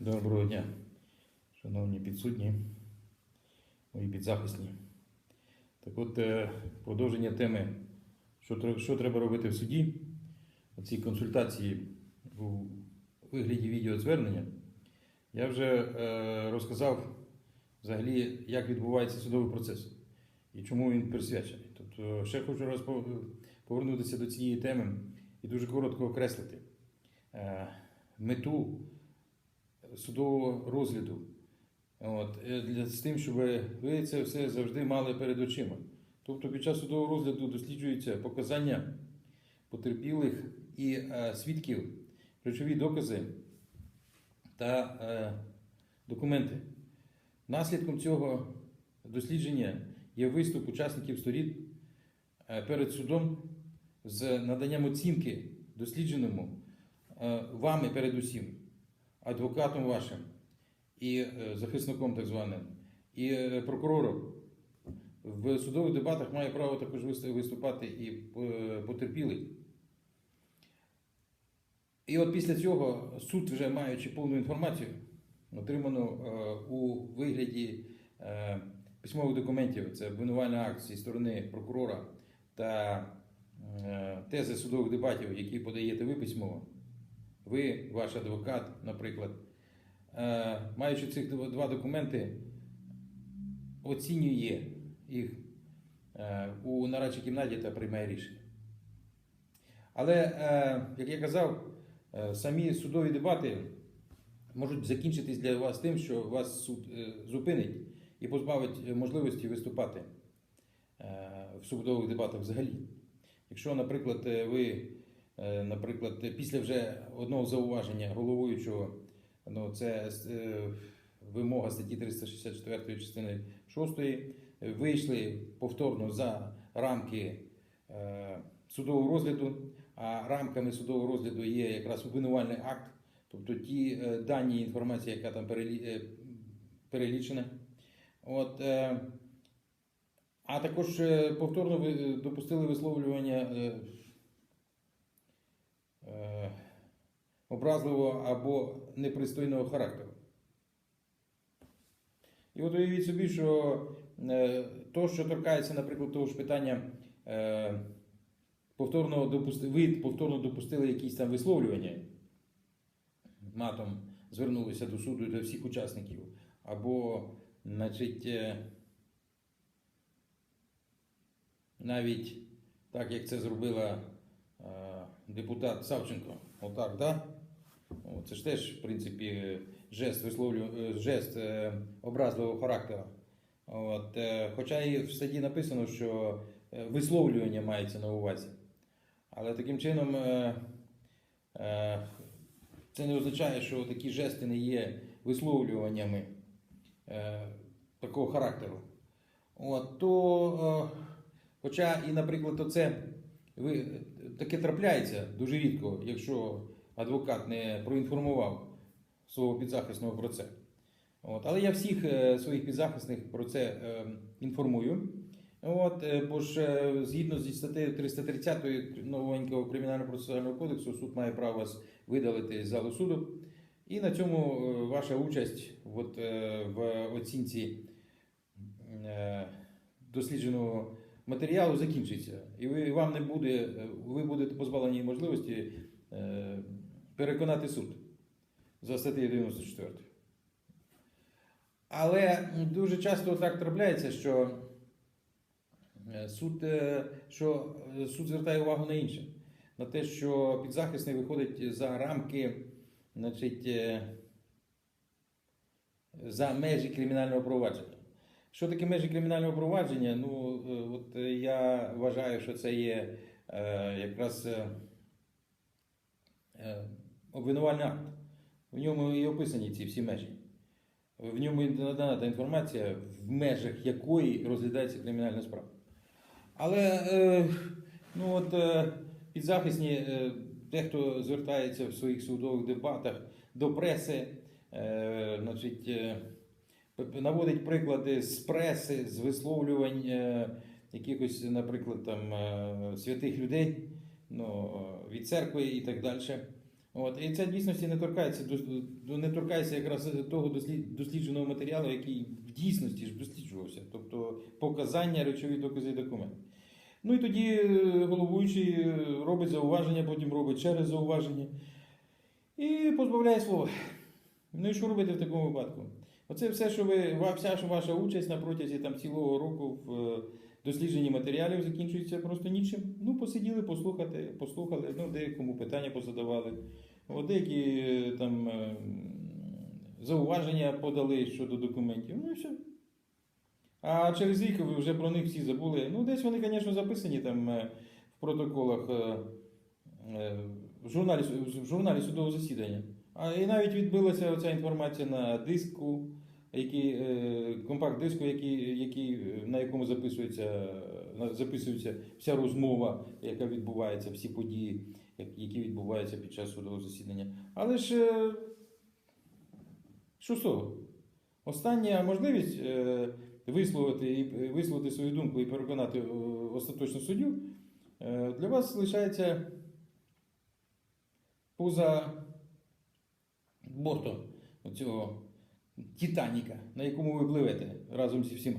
Доброго дня, шановні підсудні, мої підзахисні. Так от, е, продовження теми, що, що треба робити в суді, ці консультації у вигляді відеозвернення, я вже е, розказав взагалі, як відбувається судовий процес і чому він присвячений. Тобто, ще хочу раз повернутися до цієї теми і дуже коротко окреслити е, мету судового розгляду. От, е, для, з тим, щоб ви це все завжди мали перед очима. Тобто під час судового розгляду досліджуються показання потерпілих і е, свідків, ключові докази та е, документи. Наслідком цього дослідження є виступ учасників сторін е, перед судом з наданням оцінки дослідженому е, вами передусім адвокатом вашим і е, захисником так званим, і е, прокурором. В судових дебатах має право також виступати і е, потерпілий. І от після цього суд, вже маючи повну інформацію, отриману у вигляді письмових документів, це обвинувальний акт зі сторони прокурора та тези судових дебатів, які подаєте ви письмово, ви, ваш адвокат, наприклад, е, маючи цих два документи, оцінює їх е, у нарадчій кімнаті та приймає рішення. Але, е, як я казав, самі судові дебати можуть закінчитись для вас тим, що вас суд зупинить і позбавить можливості виступати в судових дебатах взагалі. Якщо, наприклад, ви, наприклад, після вже одного зауваження головуючого, ну, це е, вимога статті 364 частини 6, е, вийшли повторно за рамки е, судового розгляду, а рамками судового розгляду є якраз обвинувальний акт, тобто ті е, дані інформація, яка там е, перелічена. От, е, а також е, повторно допустили висловлювання е, е, образливого або непристойного характеру. І от уявіть собі, що е, то, що торкається, наприклад, того ж питання, е, повторно допусти, ви повторно допустили якісь там висловлювання, матом звернулися до суду до всіх учасників, або, значить, е, навіть так, як це зробила депутат Савченко, отак, да? Це ж теж, в принципі, жест висловлю, е, жест е, образливого характеру. От, е, хоча і в статті написано, що висловлювання мається на увазі. Але таким чином це не означає, що такі жести не є висловлюваннями такого характеру. От, то, хоча і, наприклад, оце таке трапляється дуже рідко, якщо адвокат не проінформував свого підзахисного про це. От, але я всіх е, своїх підзахисних про це е, інформую. От, е, бо ж е, згідно зі статтею 330 новенького кримінального процесуального кодексу, суд має право вас видалити з залу суду. І на цьому ваша участь от, в оцінці дослідженого матеріалу закінчиться. І ви, вам не буде, ви будете позбавлені можливості переконати суд за статтею 94. Але дуже часто так трапляється, що е, суд, е, що суд звертає увагу на інше. На те, що підзахисний виходить за рамки, значить, е, за межі кримінального провадження. Що таке межі кримінального провадження? Ну, от я вважаю, що це є якраз обвинувальний акт. В ньому і описані ці всі межі. В ньому і надана та інформація, в межах якої розглядається кримінальна справа. Але е, ну от, е, підзахисні, е, дехто звертається в своїх судових дебатах до преси, значить, наводить приклади з преси, з висловлювань якихось, наприклад, там, святих людей ну, від церкви і так далі. От, і це дійсності не торкається не торкається якраз того дослідженого матеріалу, який в дійсності ж досліджувався, тобто показання речові докази і документи. Ну і тоді е, головуючий е, робить зауваження, потім робить через зауваження і позбавляє слова. Ну і що робити в такому випадку? Оце все, що ви, вся ваша участь на протязі там, цілого року в е, дослідженні матеріалів закінчується просто нічим. Ну, посиділи, послухати, послухали, ну, деякому питання позадавали. Деякі е, там е, зауваження подали щодо документів. Ну і все. А через рік ви вже про них всі забули. Ну, десь вони, звісно, записані там е, в протоколах в журналі, в журналі судового засідання. А і навіть відбилася ця інформація на диску, який, компакт-диску, який, який, на якому записується, записується вся розмова, яка відбувається, всі події, які відбуваються під час судового засідання. Але ж е, що з? Остання можливість е, висловити, і- висловити свою думку і переконати е, остаточно суддю е, для вас лишається поза бортом цього Титаніка, на якому ви пливете разом зі всіма.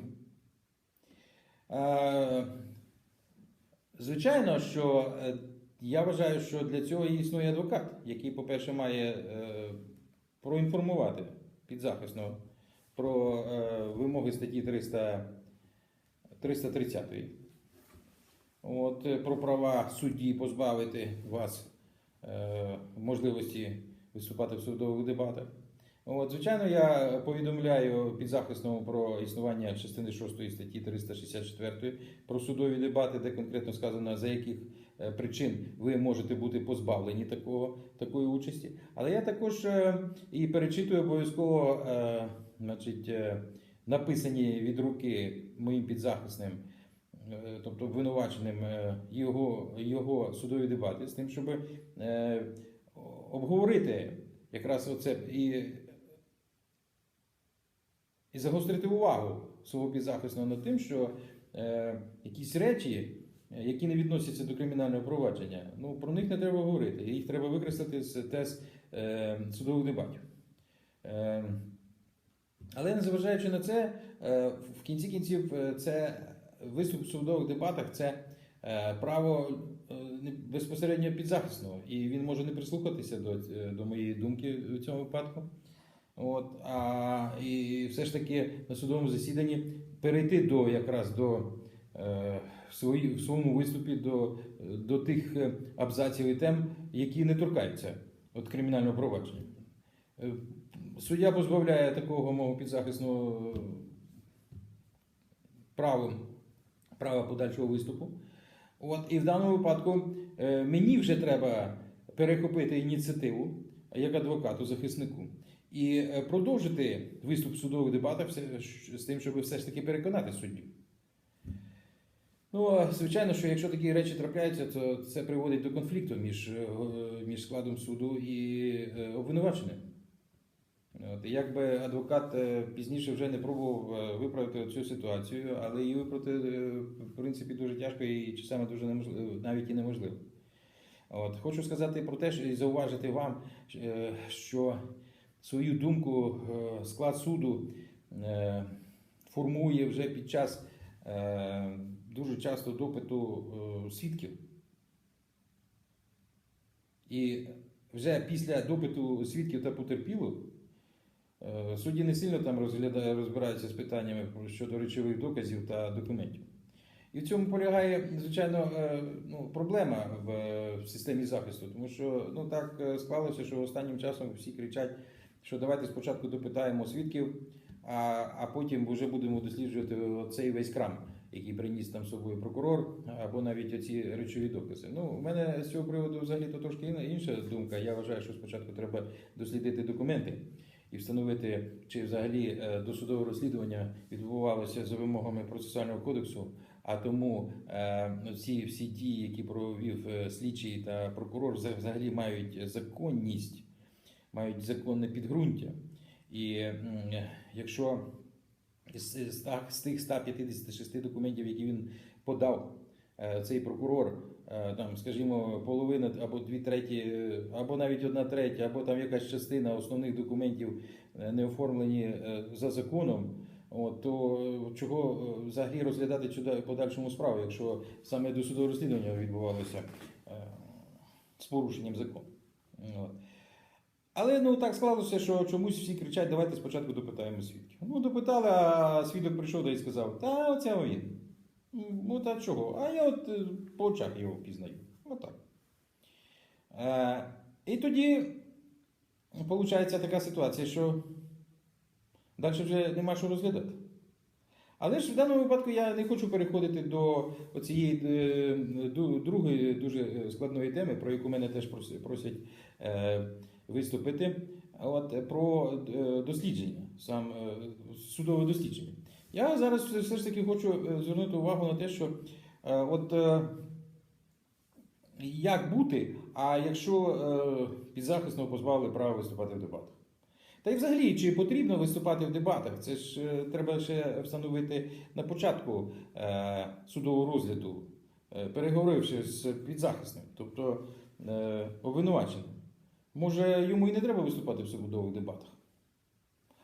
Е, Звичайно, що е, я вважаю, що для цього існує адвокат, який, по-перше, має е, проінформувати підзахисного про е, вимоги статті 300, 330. От, е, про права судді позбавити вас е, можливості виступати в судових дебатах. От, звичайно, я повідомляю підзахисному про існування частини 6 статті 364 про судові дебати, де конкретно сказано, за яких е, причин ви можете бути позбавлені такого, такої участі. Але я також е, і перечитую обов'язково е, значить, написані від руки моїм підзахисним, тобто обвинуваченим його, його судові дебати з тим, щоб обговорити якраз оце і, і загострити увагу свого підзахисного над тим, що е, якісь речі, е, які не відносяться до кримінального провадження, ну про них не треба говорити. Їх треба викреслити з тез е, судових дебатів. Е, але незважаючи на це, е, в кінці кінців е, це виступ в судових дебатах це е, право е, безпосередньо підзахисного, і він може не прислухатися до, е, до моєї думки в цьому випадку. От, а, і все ж таки на судовому засіданні перейти до якраз до е, свої, в своєму виступі до, до тих е, абзаців і тем, які не торкаються от кримінального провадження. Е, Суддя позбавляє такого мого підзахисного правом права подальшого виступу. От, і в даному випадку е, мені вже треба перехопити ініціативу як адвокату, захиснику, і е, продовжити виступ в судових дебатах з тим, щоб все ж таки переконати суддю. Ну, звичайно, що якщо такі речі трапляються, то це приводить до конфлікту між, е, між складом суду і е, обвинуваченим. От, якби адвокат пізніше вже не пробував виправити цю ситуацію, але її виправити в принципі дуже тяжко і часами дуже неможливо, навіть і неможливо. От, хочу сказати про те, що і зауважити вам, що свою думку е, склад суду е, формує вже під час е, дуже часто допиту свідків. І вже після допиту свідків та потерпілих Судді не сильно там розглядає, розбираються з питаннями щодо речових доказів та документів. І в цьому полягає, звичайно, ну, проблема в, системі захисту, тому що ну, так склалося, що останнім часом всі кричать, що давайте спочатку допитаємо свідків, а, а потім вже будемо досліджувати цей весь крам, який приніс там з собою прокурор, або навіть оці речові докази. Ну, у мене з цього приводу взагалі то трошки інша думка. Я вважаю, що спочатку треба дослідити документи і встановити, чи взагалі е, досудове розслідування відбувалося за вимогами процесуального кодексу. А тому е, ці всі дії, які провів е, слідчий та прокурор, вза- взагалі мають законність, мають законне підґрунтя. І якщо з, тих 156 документів, які він подав, е, цей прокурор, е, там, скажімо, половина або дві треті, е, або навіть одна третя, або там якась частина основних документів не оформлені за законом, от, то чого взагалі розглядати подальшому справу, якщо саме досудове розслідування відбувалося з порушенням закону. От. Але ну так склалося, що чомусь всі кричать, давайте спочатку допитаємо свідків. Ну, допитали, а свідок прийшов да і сказав, та оце він. Ну та чого? А я от е, по очах його впізнаю. Отак. Е, і тоді виходить така ситуація, що далі вже нема що розглядати. Але ж в даному випадку я не хочу переходити до цієї другої дуже е, складної теми, про яку мене теж просять е, виступити. От про е, дослідження, сам е, судове дослідження. Я зараз все- ж таки хочу е, звернути увагу на те, що от як бути, а якщо підзахисного позбавили права виступати в дебатах. Та й взагалі, чи потрібно виступати в дебатах? Це ж треба ще встановити на початку судового розгляду, переговоривши з підзахисним, тобто обвинуваченим. Може, йому і не треба виступати в судових дебатах.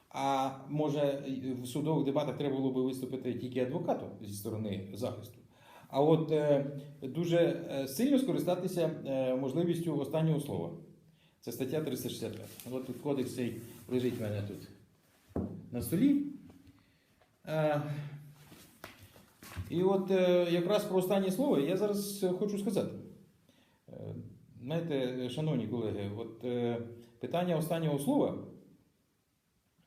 А може, в судових дебатах треба було би виступити тільки адвокату зі сторони захисту. А от е, дуже е, сильно скористатися е, можливістю останнього слова. Це стаття 365. От тут кодекс цей лежить в мене тут на столі. І от якраз про останнє слово я зараз хочу сказати. Знаєте, шановні колеги, от е, питання останнього слова,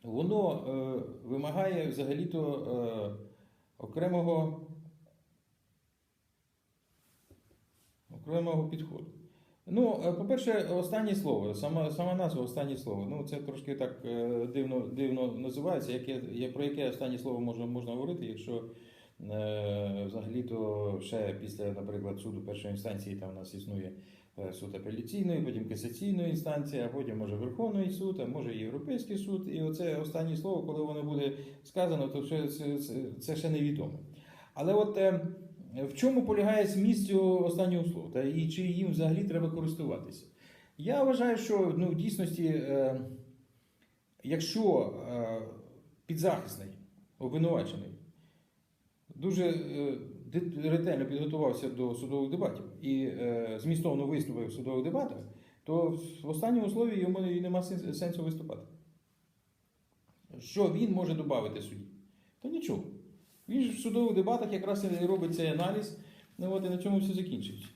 воно е, вимагає взагалі-то е, окремого, окремого підходу. Ну, е, по-перше, останнє слово, сама, сама назва останнє слово. Ну, це трошки так е, дивно, дивно називається. Яке, про яке останнє слово можна, можна говорити, якщо е, взагалі-то ще після, наприклад, суду першої інстанції там у нас існує суд апеляційної, потім касаційної інстанції, а потім може Верховний суд, а може Європейський суд. І оце останнє слово, коли воно буде сказано, то це, це, це, ще невідомо. Але от е, в чому полягає зміст цього останнього слова? Та і чи їм взагалі треба користуватися? Я вважаю, що ну, в дійсності, е, якщо е, підзахисний, обвинувачений, дуже е, ретельно підготувався до судових дебатів і е, змістовно виступив в судових дебатах, то в останньому слові йому і нема сенсу виступати. Що він може додати судді? Та нічого. Він ж в судових дебатах якраз і робить цей аналіз, ну от і на цьому все закінчується.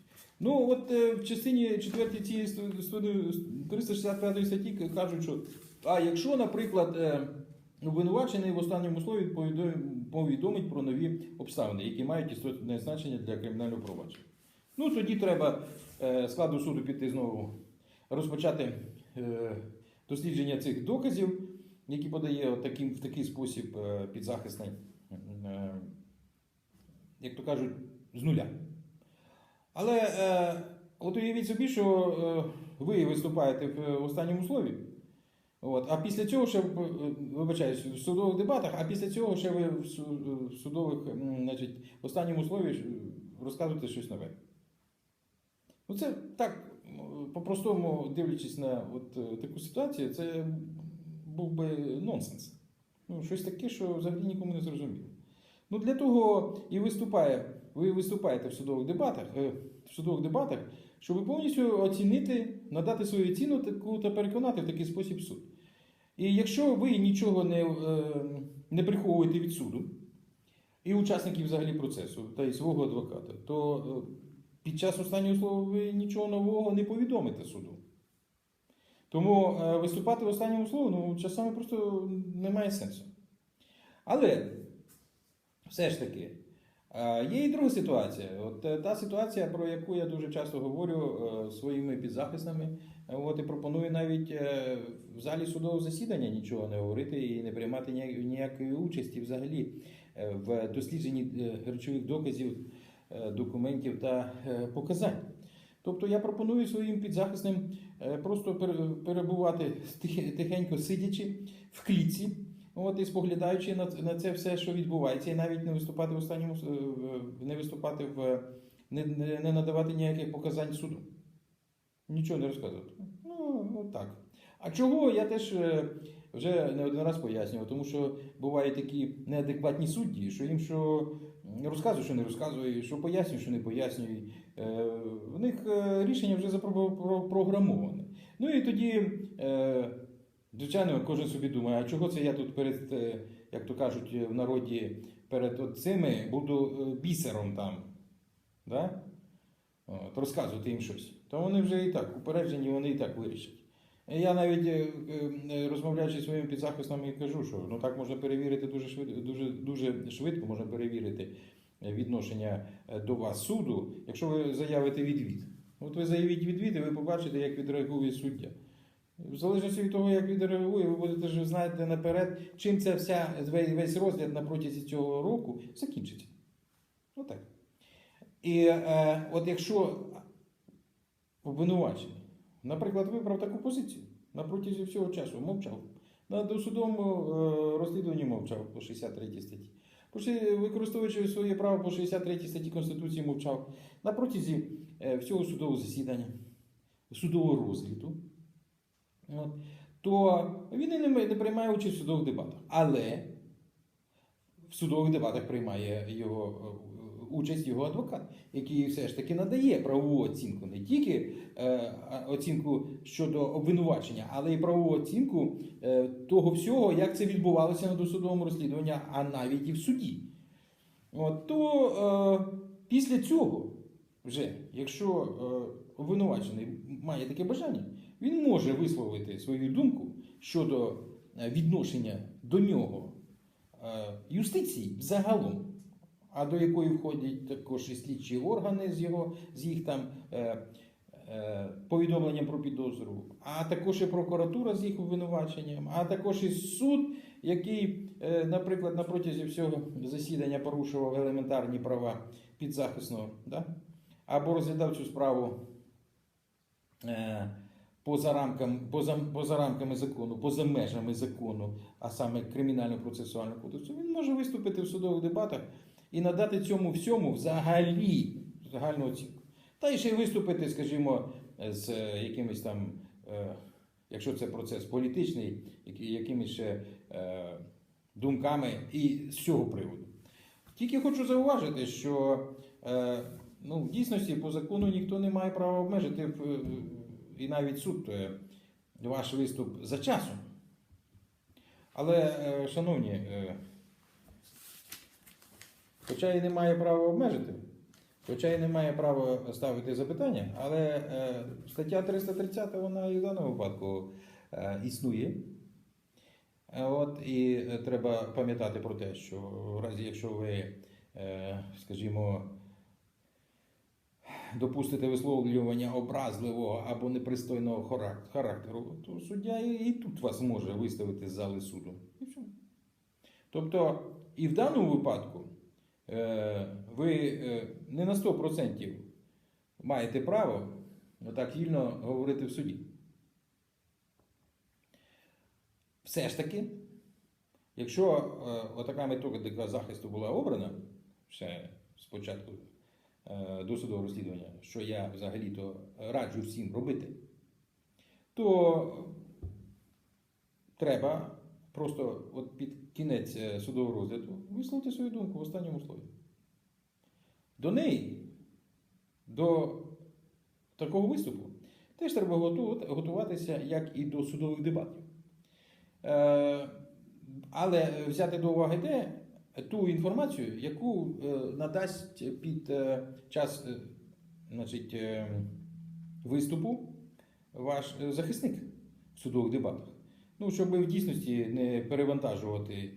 Ну, от е, в частині 4 цієї сту- сту- 365 статті кажуть, що а якщо, наприклад, е, обвинувачений в останньому слові повідомить, повідомить про нові обставини, які мають істотне значення для кримінального провадження. Ну, тоді треба е, складу суду піти знову розпочати е, дослідження цих доказів, які подає в такий спосіб е, підзахисний, як то кажуть, з нуля. Але от уявіть собі, що ви виступаєте в останньому слові. От, а після цього ще, е, вибачаюсь, в судових дебатах, а після цього ще ви в судових, значить, в останньому слові е, розказуєте щось нове. Ну, це так, по-простому, дивлячись на от, е, таку ситуацію, це був би нонсенс. Ну, щось таке, що взагалі нікому не зрозуміло. Ну, для того і виступає, ви виступаєте в судових дебатах, е, в судових дебатах, щоб повністю оцінити, надати свою ціну таку та переконати в такий спосіб суд. І якщо ви нічого не, е, не приховуєте від суду і учасників взагалі процесу та й свого адвоката, то е, під час останнього слова ви нічого нового не повідомите суду. Тому е, виступати в останньому слові ну, часами просто немає сенсу. Але все ж таки, є і друга ситуація. От е, та ситуація, про яку я дуже часто говорю е, своїми підзахисними, от і пропоную навіть е, в залі судового засідання нічого не говорити і не приймати ніякої участі взагалі в дослідженні речових доказів, документів та показань. Тобто я пропоную своїм підзахисним просто перебувати тихенько сидячи в клітці, от і споглядаючи на, на це все, що відбувається, і навіть не виступати в останньому не виступати в не, не, надавати ніяких показань суду. Нічого не розказувати. Ну, ну так. А чого я теж е, вже не один раз пояснював, тому що бувають такі неадекватні судді, що їм що розказує, що не розказує, що пояснює, що не пояснює. Е, В них е, рішення вже запрограмоване. Ну і тоді, звичайно, кожен собі думає, а чого це я тут перед, е, як то кажуть в народі, перед цими буду е, бісером там. Да? От, розказувати їм щось. То вони вже і так упереджені, вони і так вирішать. Я навіть е, розмовляючи зі своїми підзахисними, кажу, що ну так можна перевірити дуже швидко, дуже, дуже швидко можна перевірити відношення до вас суду, якщо ви заявите відвід. От ви заявіть відвід, і ви побачите, як відреагує суддя. В залежності від того, як відреагує, ви будете ж знаєте наперед, чим ця вся весь розгляд на протязі цього року закінчиться. Отак. І е, от якщо обвинувачений, наприклад, вибрав таку позицію на протязі всього часу, мовчав. На досудовому е, розслідуванні мовчав по 63 статті. Використовуючи своє право по 63 статті Конституції мовчав на протязі е, всього судового засідання, судового розгляду, то він і не, приймає участь в судових дебатах. Але в судових дебатах приймає його е, участь його адвокат, який все ж таки надає правову оцінку, не тільки е, оцінку щодо обвинувачення, але й правову оцінку е, того всього, як це відбувалося на досудовому розслідуванні, а навіть і в суді. От, то е, після цього, вже, якщо е, обвинувачений має таке бажання, він може висловити свою думку щодо е, відношення до нього е, юстиції загалом а до якої входять також і слідчі органи з його з їх там е, повідомленням про підозру, а також і прокуратура з їх обвинуваченням, а також і суд, який, наприклад, на протязі всього засідання порушував елементарні права підзахисного, да? або розглядав цю справу. Поза рамками, поза, поза рамками закону, поза межами закону, а саме кримінального процесуального кодексу, він може виступити в судових дебатах і надати цьому всьому взагалі загальну оцінку. Та й ще й виступити, скажімо, з е, якимись там, е, якщо це процес політичний, якимись ще е, думками і з цього приводу. Тільки хочу зауважити, що ну, в дійсності по закону ніхто не має права обмежити і навіть суд е, ваш виступ за часом. Але, е, шановні, е, Хоча і не має права обмежити, хоча і не має права ставити запитання, але стаття 330 вона і в даному випадку існує. От, і треба пам'ятати про те, що в разі, якщо ви, скажімо, допустите висловлювання образливого або непристойного характеру, то суддя і, тут вас може виставити з зали суду. І все. Тобто, і в даному випадку е, ви е, не на 100% маєте право так вільно говорити в суді. Все ж таки, якщо е, отака методика захисту була обрана ще спочатку досудового розслідування, що я взагалі-то раджу всім робити, то треба просто от під кінець е, судового розгляду висловити свою думку в останньому слові. До неї, до такого виступу, теж треба готуватися, як і до судових дебатів. Е, Але взяти до уваги те, ту інформацію, яку е, надасть під е, час е, значить, виступу ваш захисник в судових дебатах. Ну, щоб в дійсності не перевантажувати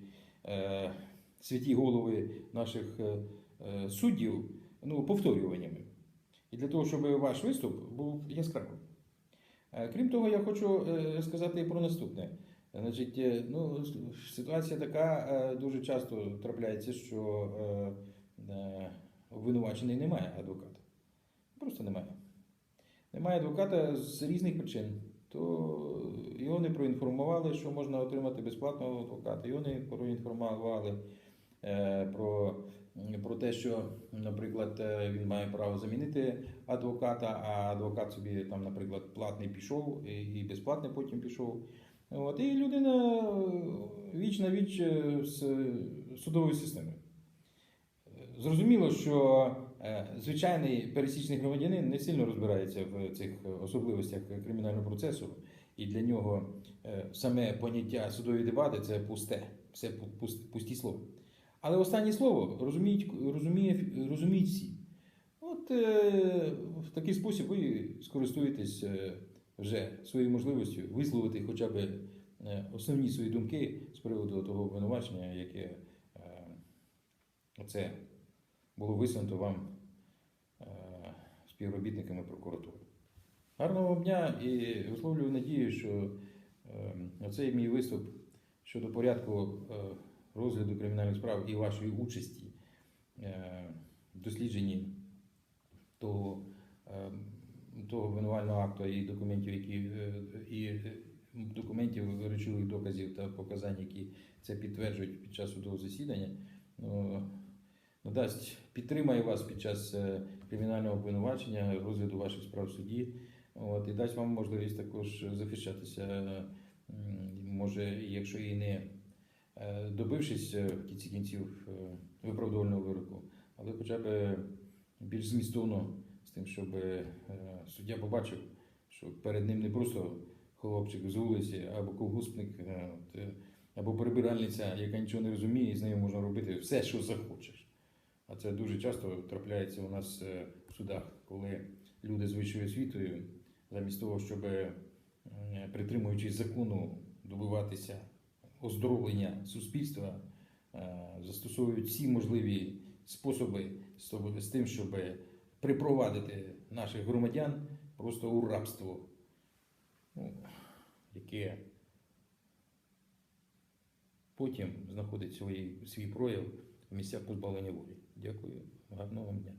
е, святі голови наших е, суддів ну, повторюваннями. І для того, щоб ваш виступ був яскравим. Крім того, я хочу сказати про наступне. Значить, е, ну, ситуація така е, дуже часто трапляється, що е, обвинувачений не має адвоката. Просто немає. Немає адвоката з різних причин. То його не проінформували, що можна отримати безплатного адвоката, його не проінформували про, про те, що, наприклад, він має право замінити адвоката, а адвокат собі там, наприклад, платний пішов і безплатний потім пішов. От, і людина е, віч на віч е, з судовою системою. Зрозуміло, що е, звичайний пересічний громадянин не сильно розбирається в цих особливостях кримінального процесу, і для нього саме поняття судові дебати це пусте, все пусті слова. Але останнє слово розуміють, розуміють всі. От в такий спосіб ви скористуєтесь вже своєю можливістю висловити хоча б е, основні свої думки з приводу того обвинувачення, яке е, оце було висунуто вам е, співробітниками прокуратури. Гарного дня і висловлюю надію, що оцей мій виступ щодо порядку розгляду кримінальних справ і вашої участі в дослідженні того, того обвинувального акту і документів, які е, і е, документів речових доказів та показань, які це підтверджують під час судового засідання. Ну, надасть, підтримає вас під час е, кримінального обвинувачення, розгляду ваших справ в суді. От, і дасть вам можливість також захищатися, може, якщо і не добившись в кінці кінців е, вироку, але хоча б більш змістовно тим, щоб е, суддя побачив, що перед ним не просто хлопчик з вулиці або колгоспник, е, е, або прибиральниця, яка нічого не розуміє, і з нею можна робити все, що захочеш. А це дуже часто трапляється у нас в судах, коли люди з вищою освітою, замість того, щоб притримуючись закону, добиватися оздоровлення суспільства, застосовують всі можливі способи з тим, щоб припровадити наших громадян просто у рабство, ну, яке потім знаходить свій, свій прояв в місцях позбавлення волі. Дякую, гарного дня.